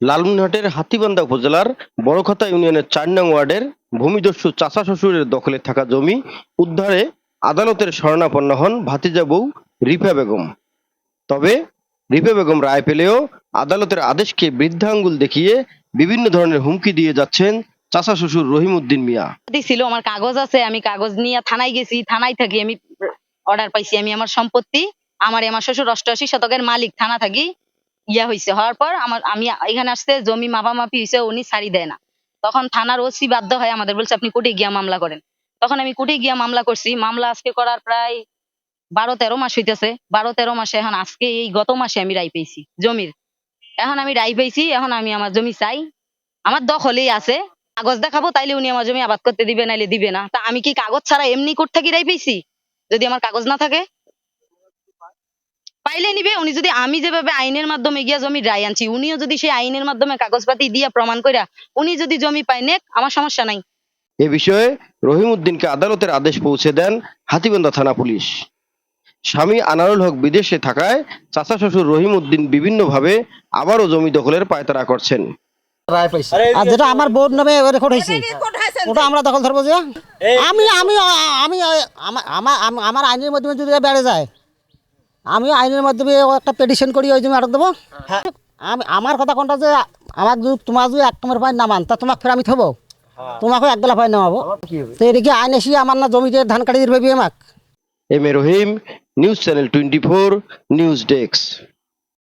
লালমনিরহাটের হাতীবান্ধা উপজেলার বড়খতা ইউনিয়নের চার নং ওয়ার্ডের ভূমিদস্যু চাচা শ্বশুরের দখলে থাকা জমি উদ্ধারে আদালতের শরণাপন্ন হন ভাতিজা বউ রিফা বেগম। তবে রিফা বেগম রায় পেলেও আদালতের আদেশকে বৃদ্ধাঙ্গুল দেখিয়ে বিভিন্ন ধরনের হুমকি দিয়ে যাচ্ছেন চাচা শ্বশুর রহিমউদ্দিন মিয়া। ছিল, আমার কাগজ আছে, আমি কাগজ নিয়ে থানায় গেছি, থানায় থাকি, আমি অর্ডার পাইছি, আমি আমার সম্পত্তি, আমার আমার শ্বশুর অষ্টআশি শতকের মালিক, থানা থাকি ইয়া হয়েছে হওয়ার পর আমার, আমি এখানে আসতে জমি মাপামাপি হয়েছে উনি সারি দেয় না। তখন থানার ওসি বাধ্য হয় আমাদের, বলছে আপনি কোর্টে গিয়া মামলা করেন। তখন আমি কোর্টে গিয়া মামলা করছি। মামলা আজকে করার প্রায় বারো তেরো মাস হইতেছে। বারো তেরো মাসে এখন আজকে এই গত মাসে আমি রায় পেয়েছি, জমির। এখন আমি রায় পেয়েছি, এখন আমি আমার জমি চাই। আমার দখলেই আছে। কাগজ দেখাবো, তাইলে উনি আমার জমি আবাদ করতে দিবে, নাইলে দিবে না। তা আমি কি কাগজ ছাড়া এমনি কোর্ট থাকি রায় পেয়েছি? যদি আমার কাগজ না থাকে? পাইলে নিবে উনি যদি আমি যেভাবে আইনের মাধ্যমে গিয়া জমি রায় আনছি উনিও যদি সেই আইনের মাধ্যমে কাগজপাতি দিয়া প্রমাণ কইরা উনি যদি জমি পায় নেক আমার সমস্যা নাই। এ বিষয়ে রহিমউদ্দিনকে আদালতের আদেশ পৌঁছে দেন হাতিবান্ধা থানা পুলিশ। স্বামী আনারুল হক বিদেশে থাকায় চাচা শ্বশুর রহিমউদ্দিন বিভিন্নভাবে আবারও জমি দখলের পায়তারা করছেন। আর যেটা আমার বোর্ড নামে রেকর্ড হয়েছে ওটা আমরা দখল ধরবো যে। আমি আমি আমি আমার আমার আমার আইনের মাধ্যমে যদি বেড়ে যায় আমি আইনের মাধ্যমে একটা পেটিশন করি ওই জমি আটক দেবো। আমি আমার কথা কোনটা যে আমার যদি তোমার যদি এক কমের পায় নামান তা তোমাকে ফের আমি থবো? তোমাকে এক বেলা পায় নামাবো? তো এদিকে আইন এসে আমার না জমিতে ধান কাটি দিবে আমাকে? M A Rahim news channel twenty four news desk.